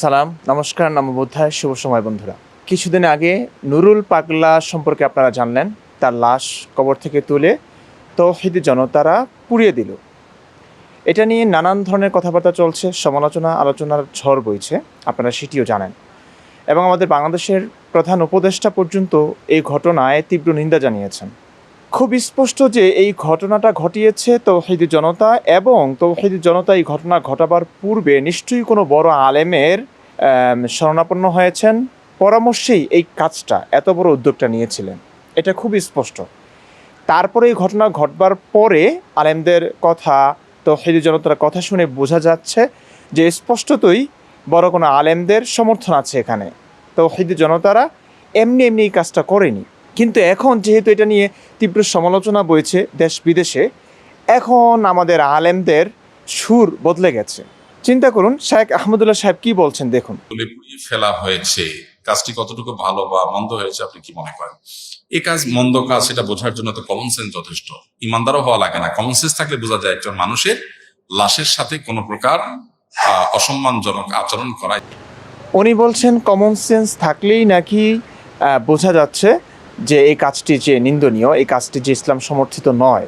সালাম, নমস্কার নমবোধ্যায় শুভ সময় বন্ধুরা। কিছুদিন আগে নুরুল পাগলা সম্পর্কে আপনারা জানলেন, তার লাশ কবর থেকে তুলে তৌহিদি জনতারা পুড়িয়ে দিল। এটা নিয়ে নানান ধরনের কথাবার্তা চলছে, সমালোচনা, আলোচনার ঝড় বইছে, আপনারা সেটিও জানেন। এবং আমাদের বাংলাদেশের প্রধান উপদেষ্টা পর্যন্ত এই ঘটনায় তীব্র নিন্দা জানিয়েছেন। খুব স্পষ্ট যে এই ঘটনাটা ঘটিয়েছে তৌহিদি জনতা এবং তৌহিদি জনতা এই ঘটনা ঘটাবার পূর্বে নিশ্চয়ই কোনো বড় আলেমের শরণাপন্ন হয়েছেন। পরামর্শেই এই কাজটা এত বড় উদ্যোগটা নিয়েছিলেন। এটা খুব স্পষ্ট। তারপরে এই ঘটনা ঘটবার পরে আলেমদের কথা, তৌহিদি জনতার কথা শুনে বোঝা যাচ্ছে যে স্পষ্টতই বড় কোনো আলেমদের সমর্থন আছে এখানে। তৌহিদি জনতারা এমনি এমনি এই কাজটা করেনি। কিন্তু এখন যেহেতু এটা নিয়ে তীব্র সমালোচনা বইছে দেশ বিদেশে এখন আমাদের আলেমদের সুর বদলে গেছে। চিন্তা করুন শেখ আহমদুল্লাহ সাহেব কি বলছেন দেখুন। ফেলা হয়েছে। কাজটি কতটুকু ভালো বা মন্দ হয়েছে আপনি কি মনে করেন? এ কাজ মন্দ কাজ সেটা বোঝার জন্য তো কমন সেন্স যথেষ্ট। ইমানদারও হওয়া লাগে না। কমন সেন্স থাকলে বোঝা যায় একজন মানুষের লাশের সাথে কোনো প্রকার অসম্মানজনক আচরণ করায়। উনি বলছেন কমন সেন্স থাকলেই নাকি বোঝা যাচ্ছে যে এই কাজটি যে নিন্দনীয় এই কাজটি যে ইসলাম সমর্থিত নয়।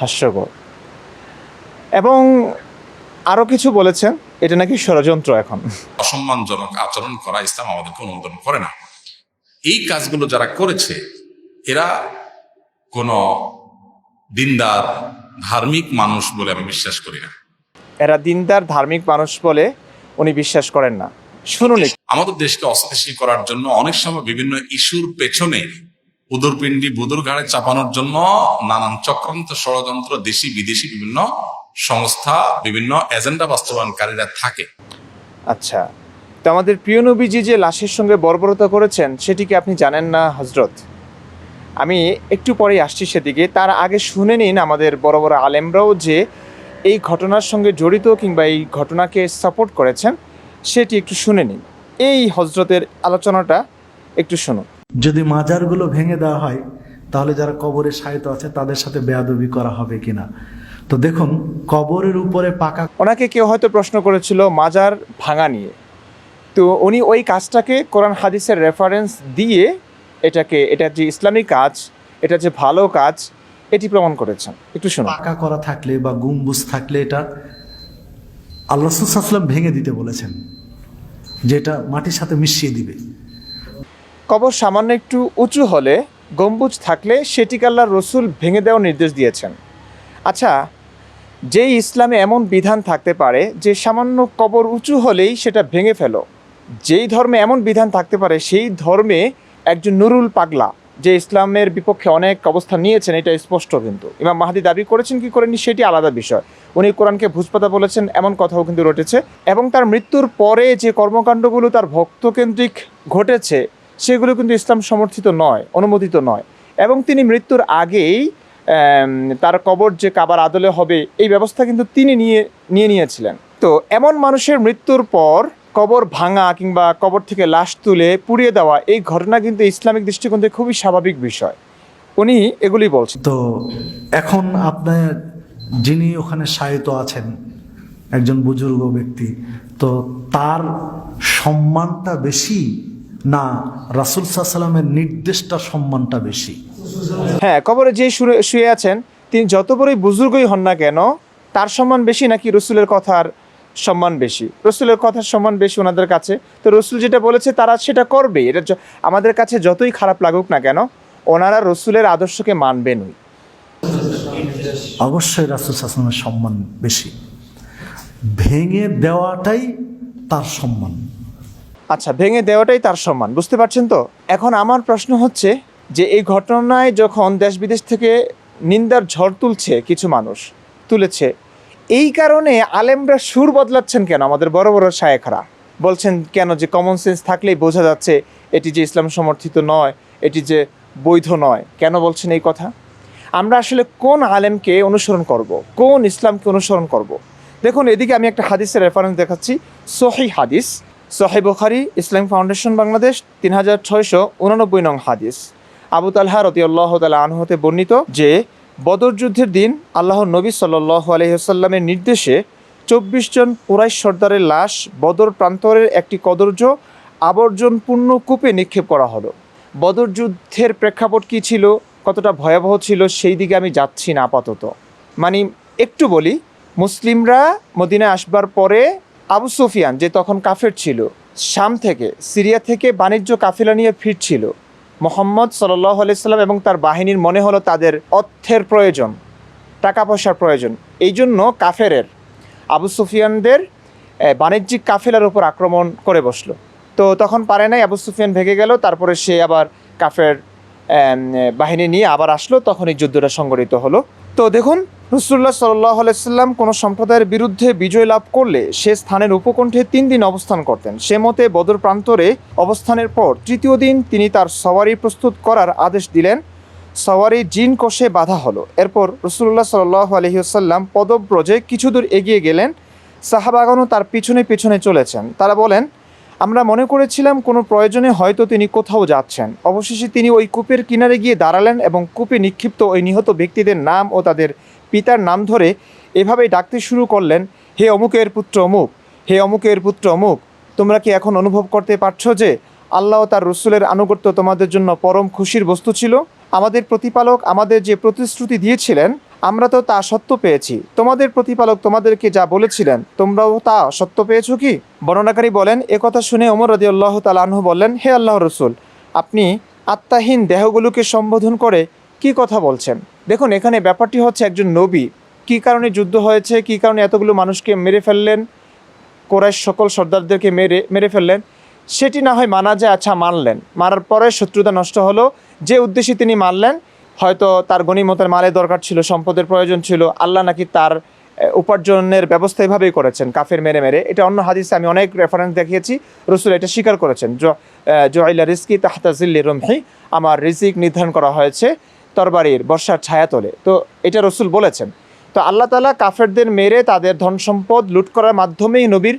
হাস্যকর। এবং আরও কিছু বলেছেন এটা নাকি ষড়যন্ত্র এখন। অসম্মানজনক আচরণ করা ইসলাম আমাদেরকে অনুমোদন করে না। এই কাজগুলো যারা করেছে এরা কোনো দিনদার ধার্মিক মানুষ বলে আমি বিশ্বাস করি না। এরা দিনদার ধার্মিক মানুষ বলে উনি বিশ্বাস করেন না। শুনুন। আমাদের দেশকে অস্থিতিশীল করার জন্য অনেক সময় বিভিন্ন ইস্যুর পেছনে উদরপিণ্ডি বুদুর ঘাড়ে চাপানোর জন্য নানান চক্রান্ত ষড়যন্ত্র দেশি বিদেশি বিভিন্ন সংস্থা বিভিন্ন এজেন্ডা বাস্তবায়নকারীরা থাকে। আচ্ছা তো আমাদের প্রিয় নবীজি যে লাশের সঙ্গে বর্বরতা করেছেন সেটি কি আপনি জানেন না হজরত আমি একটু পরেই আসছি সেদিকে। তার আগে শুনে নিন আমাদের বড় বড় আলেমরাও যে এই ঘটনার সঙ্গে জড়িত কিংবা এই ঘটনাকে সাপোর্ট করেছেন। সেটি একটু শুনে নিন। এই হজরতের আলোচনাটা একটু শুনুন। যদি মাজারগুলো ভেঙে দেওয়া হয় তাহলে যারা কবরে সাহিত্য আছে তাদের সাথে বেয়াদবি করা হবে কিনা? তো দেখুন কবরের উপরে পাকা ওনাকে কেউ হয়তো প্রশ্ন করেছিল মাজার ভাঙা নিয়ে। তো উনি ওই কাজটাকে কোরআন হাদিসের রেফারেন্স দিয়ে এটাকে এটা যে ইসলামিক কাজ এটা যে ভালো কাজ এটি প্রমাণ করেছেন। একটু শোনো পাকা করা থাকলে বা গুম্বুজ থাকলে এটা আল্লাহ সাল্লাম ভেঙে দিতে বলেছেন, যেটা মাটির সাথে মিশিয়ে দিবে। কবর সামান্য একটু উঁচু হলে গম্বুজ থাকলে সেটিকে আল্লাহ রসুল ভেঙে দেওয়ার নির্দেশ দিয়েছেন। আচ্ছা যেই ইসলামে এমন বিধান থাকতে পারে যে সামান্য কবর উঁচু হলেই সেটা ভেঙে ফেলো, যেই ধর্মে এমন বিধান থাকতে পারে সেই ধর্মে একজন নুরুল পাগলা যে ইসলামের বিপক্ষে অনেক অবস্থান নিয়েছেন, এটা স্পষ্ট কিন্তু। ইমাম মাহাদি দাবি করেছেন কি করেননি সেটি আলাদা বিষয়। উনি কোরআনকে ভুজপাতা বলেছেন, এমন কথাও কিন্তু রটেছে। এবং তার মৃত্যুর পরে যে কর্মকাণ্ডগুলো তার ভক্তকেন্দ্রিক ঘটেছে, সেগুলো কিন্তু ইসলাম সমর্থিত নয়, অনুমোদিত নয়। এবং তিনি মৃত্যুর আগেই তার কবর যে কাবার আদলে হবে, এই ব্যবস্থা কিন্তু তিনি নিয়ে নিয়ে নিয়েছিলেন। তো এমন মানুষের মৃত্যুর পর কবর ভাঙা কিংবা কবর থেকে লাশ তুলে পুড়িয়ে দেওয়া এই ঘটনা কিন্তু ইসলামিক দৃষ্টিকোণ থেকে খুবই স্বাভাবিক বিষয়। উনি এগুলি বলছেন। তো এখন আপনার যিনি ওখানে সাহিত্য আছেন একজন বুজুর্গ ব্যক্তি তো তার সম্মানটা বেশি না রাসুল সাল্লামের নির্দেশটা সম্মানটা বেশি? হ্যাঁ কবরে যে শুয়ে- শুয়ে আছেন তিনি যত বড়ই বুজুর্গই হন না কেন তার সম্মান বেশি নাকি রসুলের কথার সম্মান বেশি। রসুলের কথার সম্মান বেশি ওনাদের কাছে। তো রসুল যেটা বলেছে তারা সেটা করবে এটা আমাদের কাছে যতই খারাপ লাগুক না কেন ওনারা রসুলের আদর্শকে মানবেনই। অবশ্যই রাসুল সাল্লামের সম্মান বেশি। ভেঙে দেওয়াটাই তার সম্মান। আচ্ছা ভেঙে দেওয়াটাই তার সম্মান। বুঝতে পারছেন তো? এখন আমার প্রশ্ন হচ্ছে যে এই ঘটনায় যখন দেশ বিদেশ থেকে নিন্দার ঝড় তুলছে কিছু মানুষ তুলেছে এই কারণে আলেমরা সুর বদলাচ্ছেন কেন? আমাদের বড় বড় শায়েখরা বলছেন কেন যে কমন সেন্স থাকলেই বোঝা যাচ্ছে এটি যে ইসলাম সমর্থিত নয়, এটি যে বৈধ নয়। কেন বলছেন এই কথা? আমরা আসলে কোন আলেমকে অনুসরণ করব? কোন ইসলামকে অনুসরণ করব? দেখুন, এদিকে আমি একটা হাদিসের রেফারেন্স দেখাচ্ছি। সহি হাদিস সহি বুখারি, ইসলাম ফাউন্ডেশন বাংলাদেশ, তিন হাজার ছয়শো উনানব্বই নং হাদিস। আবু তালহা রতি আল্লাহ তালা আনহতে বর্ণিত যে বদর যুদ্ধের দিন আল্লাহ নবী সাল্লাহ আলহিহাল্লামের নির্দেশে চব্বিশ জন কুরাইশ সর্দারের লাশ বদর প্রান্তরের একটি কদর্য আবর্জনপূর্ণ কূপে নিক্ষেপ করা হলো। বদর যুদ্ধের প্রেক্ষাপট কী ছিল, কতটা ভয়াবহ ছিল, সেই দিকে আমি যাচ্ছি না আপাতত। মানে একটু বলি, মুসলিমরা মদিনায় আসবার পরে আবু সুফিয়ান, যে তখন কাফের ছিল, শাম থেকে, সিরিয়া থেকে বাণিজ্য কাফিলা নিয়ে ফিরছিল মোহাম্মদ আলাইসাল্লাম এবং তার বাহিনীর মনে হলো তাদের অর্থের প্রয়োজন টাকা পয়সার প্রয়োজন। এই জন্য কাফেরের আবু সুফিয়ানদের বাণিজ্যিক কাফেলার উপর আক্রমণ করে বসল। তো তখন পারে নাই, আবু সুফিয়ান ভেঙে গেল, তারপরে সে আবার কাফের বাহিনী নিয়ে আবার আসলো তখন এই যুদ্ধটা সংগঠিত হলো। তো দেখুন রসুল্লাহ সাল্লাহ আলাইসাল্লাম কোনো সম্প্রদায়ের বিরুদ্ধে বিজয় লাভ করলে সে স্থানের উপকণ্ঠে তিন দিন অবস্থান করতেন। সে মতে বদর প্রান্তরে অবস্থানের পর তৃতীয় দিন তিনি তার সওয়ারি প্রস্তুত করার আদেশ দিলেন। সওয়ারি জিন কষে বাধা হলো। এরপর রসুল্লাহ সাল্লাহ আলহিউসাল্লাম পদব্রজে কিছু দূর এগিয়ে গেলেন। সাহাবাগানও তার পিছনে পিছনে চলেছেন। তারা বলেন, আমরা মনে করেছিলাম কোনো প্রয়োজনে হয়তো তিনি কোথাও যাচ্ছেন। অবশেষে তিনি ওই কূপের কিনারে গিয়ে দাঁড়ালেন এবং কূপে নিক্ষিপ্ত ওই নিহত ব্যক্তিদের নাম ও তাদের পিতার নাম ধরে এভাবেই ডাকতে শুরু করলেন, হে অমুকের পুত্র অমুক, হে অমুকের পুত্র অমুক, তোমরা কি এখন অনুভব করতে পারছ যে আল্লাহ তার রসুলের আনুগত্য তোমাদের জন্য পরম খুশির বস্তু ছিল? আমাদের প্রতিপালক আমাদের যে প্রতিশ্রুতি দিয়েছিলেন, আমরা তো তা সত্য পেয়েছি। তোমাদের প্রতিপালক তোমাদেরকে যা বলেছিলেন, তোমরাও তা সত্য পেয়েছ কি? বর্ণনাকারী বলেন একথা শুনে ওমর রদি আল্লাহ তালাহ বললেন, হে আল্লাহ রসুল, আপনি আত্মাহীন দেহগুলোকে সম্বোধন করে কি কথা বলছেন? দেখুন, এখানে ব্যাপারটি হচ্ছে একজন নবী। কী কারণে যুদ্ধ হয়েছে? কী কারণে এতগুলো মানুষকে মেরে ফেললেন? কোরাইশ সকল সর্দারদেরকে মেরে মেরে ফেললেন। সেটি না হয় মানা যায় আচ্ছা মানলেন। মারার পরে শত্রুতা নষ্ট হলো। যে উদ্দেশ্যে তিনি মানলেন হয়তো তার গণিমতের মালের দরকার ছিল, সম্পদের প্রয়োজন ছিল। আল্লাহ নাকি তার উপার্জনের ব্যবস্থা এভাবেই করেছেন, কাফের মেরে মেরে। এটা অন্য হাদিসে আমি অনেক রেফারেন্স দেখিয়েছি। রসুল এটা স্বীকার করেছেন। জয়লা রিস্কি তাহতা জিল্লি রমহি আমার রিজিক নির্ধারণ করা হয়েছে। তরবারির বর্ষার ছায়া তোলে। তো এটা রসুল বলেছেন। তো আল্লাহ তালা কাফেরদের মেরে তাদের ধন সম্পদ লুট করার মাধ্যমেই নবীর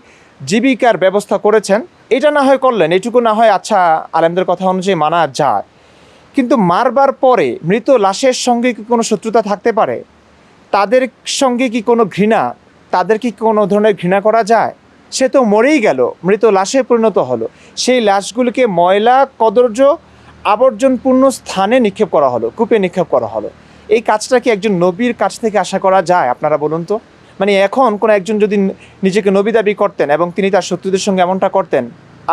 জীবিকার ব্যবস্থা করেছেন। এটা না হয় করলেন, এটুকু না হয় আচ্ছা আলেমদের কথা অনুযায়ী মানা যায়। কিন্তু মারবার পরে মৃত লাশের সঙ্গে কি কোনো শত্রুতা থাকতে পারে? তাদের সঙ্গে কি কোনো ঘৃণা? তাদের কি কোনো ধরনের ঘৃণা করা যায়? সে তো মরেই গেল, মৃত লাশে পরিণত হলো। সেই লাশগুলিকে ময়লা, কদর্য আবর্জনপূর্ণ স্থানে নিক্ষেপ করা হলো, কূপে নিক্ষেপ করা হলো। এই কাজটা কি একজন নবীর কাছ থেকে আশা করা যায়? আপনারা বলুন তো। মানে এখন কোনো একজন যদি নিজেকে নবী দাবি করতেন এবং তিনি তার শত্রুদের সঙ্গে এমনটা করতেন,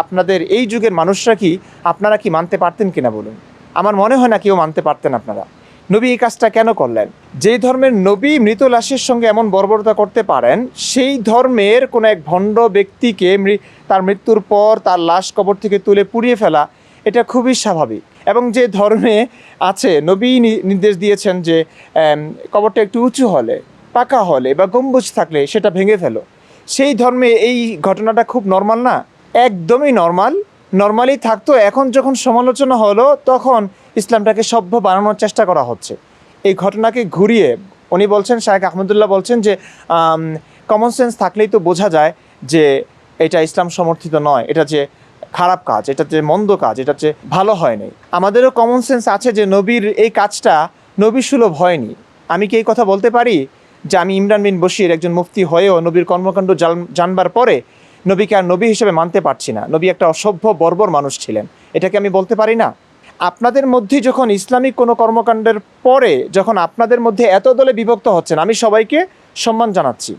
আপনাদের এই যুগের মানুষরা কি, আপনারা কি মানতে পারতেন কিনা বলুন? আমার মনে হয় না কেউ মানতে পারতেন আপনারা। নবী এই কাজটা কেন করলেন? যেই ধর্মের নবী মৃত লাশের সঙ্গে এমন বর্বরতা করতে পারেন, সেই ধর্মের কোনো এক ভণ্ড ব্যক্তিকে তার মৃত্যুর পর তার লাশ কবর থেকে তুলে পুড়িয়ে ফেলা এটা খুবই স্বাভাবিক। এবং যে ধর্মে আছে, নবী নির্দেশ দিয়েছেন যে কবরটা একটু উঁচু হলে, পাকা হলে বা গম্বুজ থাকলে সেটা ভেঙে ফেলো। সেই ধর্মে এই ঘটনাটা খুব নর্মাল না? একদমই নর্মাল নর্মালি থাকতো, এখন যখন সমালোচনা হলো, তখন ইসলামটাকে সভ্য বানানোর চেষ্টা করা হচ্ছে। এই ঘটনাকে ঘুরিয়ে উনি বলছেন শাহেখ আহমদুল্লাহ বলছেন যে কমন সেন্স থাকলেই তো বোঝা যায় যে, এটা ইসলাম সমর্থিত নয়। এটা যে খারাপ কাজ, এটা যে মন্দ কাজ, এটা যে ভালো হয়নি আমাদেরও কমন সেন্স আছে যে নবীর এই কাজটা নবী সুলভ হয়নি। আমি কি এই কথা বলতে পারি? যে আমি ইমরান বিন বশির একজন মুফতি হয়েও নবীর কর্মকাণ্ড জানবার পরে নবীকে আর নবী হিসেবে মানতে পারছি না। নবী একটা অসভ্য, বর্বর মানুষ ছিলেন। এটাকে আমি বলতে পারি না? আপনাদের মধ্যে যখন ইসলামিক কোনো কর্মকাণ্ডের পরে, যখন আপনাদের মধ্যে এত দলে বিভক্ত হচ্ছেন, আমি সবাইকে সম্মান জানাচ্ছি।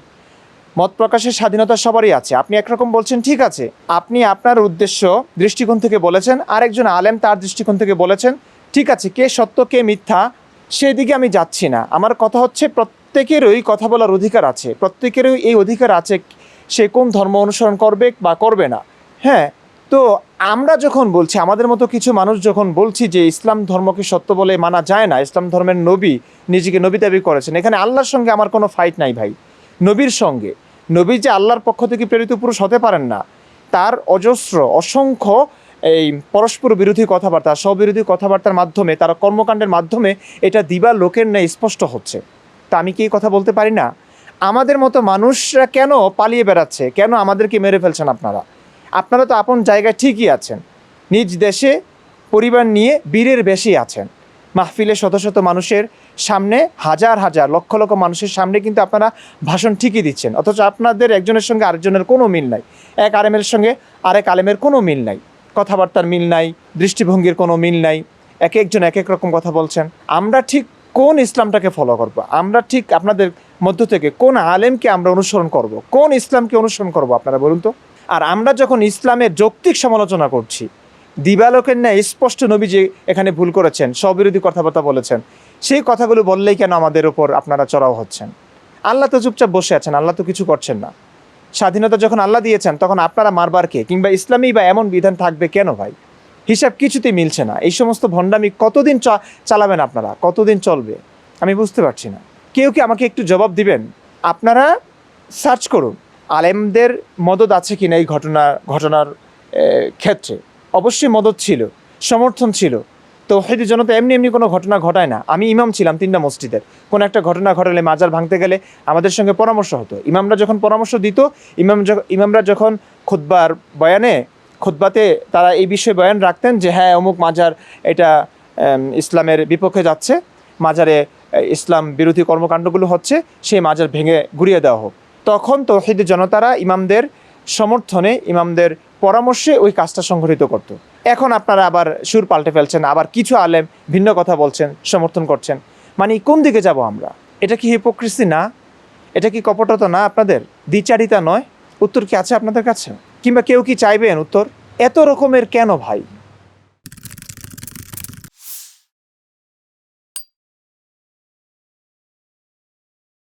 মত প্রকাশের স্বাধীনতা সবারই আছে। আপনি একরকম বলছেন, ঠিক আছে। আপনি আপনার উদ্দেশ্য দৃষ্টিকোণ থেকে বলেছেন, আরেকজন আলেম তার দৃষ্টিকোণ থেকে বলেছেন, ঠিক আছে, কে সত্য, কে মিথ্যা সেই দিকে আমি যাচ্ছি না। আমার কথা হচ্ছে, প্রত্যেকেরই কথা বলার অধিকার আছে। প্রত্যেকেরই এই অধিকার আছে সে কোন ধর্ম অনুসরণ করবে বা করবে না। হ্যাঁ তো আমরা যখন বলছি, আমাদের মতো কিছু মানুষ যখন বলছি যে ইসলাম ধর্মকে সত্য বলে মানা যায় না, ইসলাম ধর্মের নবী নিজেকে নবী দাবি করেছেন, এখানে আল্লাহর সঙ্গে আমার কোনো ফাইট নাই ভাই। নবীর সঙ্গে। নবী যে আল্লাহর পক্ষ থেকে প্রেরিত পুরুষ হতে পারেন না। তার অজস্র, অসংখ্য এই পরস্পর বিরোধী কথাবার্তা, স্ববিরোধী কথাবার্তার মাধ্যমে, তার কর্মকাণ্ডের মাধ্যমে এটা দিবা লোকের ন্যায় স্পষ্ট হচ্ছে। তা আমি কি এই কথা বলতে পারি না? আমাদের মতো মানুষরা কেন পালিয়ে বেড়াচ্ছে? কেন আমাদেরকে মেরে ফেলছেন আপনারা? আপনারা তো আপন জায়গায় ঠিকই আছেন। নিজ দেশে পরিবার নিয়ে বীরের বেশি আছেন। মাহফিলে শত শত মানুষের সামনে, হাজার হাজার, লক্ষ লক্ষ মানুষের সামনে কিন্তু আপনারা ভাষণ ঠিকই দিচ্ছেন। অথচ আপনাদের একজনের সঙ্গে আরেকজনের কোনো মিল নাই। এক আলেমের সঙ্গে আরেক আলেমের কোনো মিল নাই। কথাবার্তার মিল নাই, দৃষ্টিভঙ্গির কোনো মিল নাই। এক একজন এক এক রকম কথা বলছেন। আমরা ঠিক কোন ইসলামটাকে ফলো করব? আমরা ঠিক আপনাদের মধ্য থেকে কোন আলেমকে আমরা অনুসরণ করব? কোন ইসলামকে অনুসরণ করব আপনারা বলুন তো? আর আমরা যখন ইসলামের যৌক্তিক সমালোচনা করছি দিবালোকের ন্যায় স্পষ্ট নবী যে এখানে ভুল করেছেন, স্ববিরোধী কথাবার্তা বলেছেন। সেই কথাগুলো বললেই কেন আমাদের ওপর আপনারা চড়াও হচ্ছেন? আল্লাহ তো চুপচাপ বসে আছেন, আল্লাহ তো কিছু করছেন না। স্বাধীনতা যখন আল্লাহ দিয়েছেন, তখন আপনারা মারবার কে? কিংবা ইসলামী বা এমন বিধান থাকবে কেন ভাই? হিসাব কিছুতেই মিলছে না। এই সমস্ত ভণ্ডামি কতদিন চালাবেন আপনারা? কতদিন চলবে? আমি বুঝতে পারছি না। কেউ কি আমাকে একটু জবাব দিবেন? আপনারা সার্চ করুন, আলেমদের মদত আছে কিনা এই ঘটনা ঘটনার ক্ষেত্রে? অবশ্যই মদত ছিল, সমর্থন ছিল। তো হয়তো জনতা এমনি এমনি কোনো ঘটনা ঘটায় না। আমি ইমাম ছিলাম তিনটা মসজিদের। কোনো একটা ঘটনা ঘটালে মাজার ভাঙতে গেলে আমাদের সঙ্গে পরামর্শ হতো। ইমামরা যখন পরামর্শ দিত, ইমাম ইমামরা যখন খুতবার বয়ানে, খুতবাতে তারা এই বিষয়ে বয়ান রাখতেন যে হ্যাঁ অমুক মাজার এটা ইসলামের বিপক্ষে যাচ্ছে। মাজারে ইসলাম বিরোধী কর্মকাণ্ডগুলো হচ্ছে, সেই মাজার ভেঙে ঘুরিয়ে দেওয়া হোক। তখন তো তৌহিদ জনতারা ইমামদের সমর্থনে, ইমামদের পরামর্শে ওই কাজটা সংঘটিত করত। এখন আপনারা আবার সুর পাল্টে ফেলছেন, আবার কিছু আলেম ভিন্ন কথা বলছেন, সমর্থন করছেন। মানে কোন দিকে যাব আমরা? এটা কি হিপোক্রিসি না? এটা কি কপটতা না আপনাদের? দ্বিচারিতা নয়? উত্তর কি আছে আপনাদের কাছে? কিংবা কেউ কি চাইবেন উত্তর? এত রকমের কেন ভাই?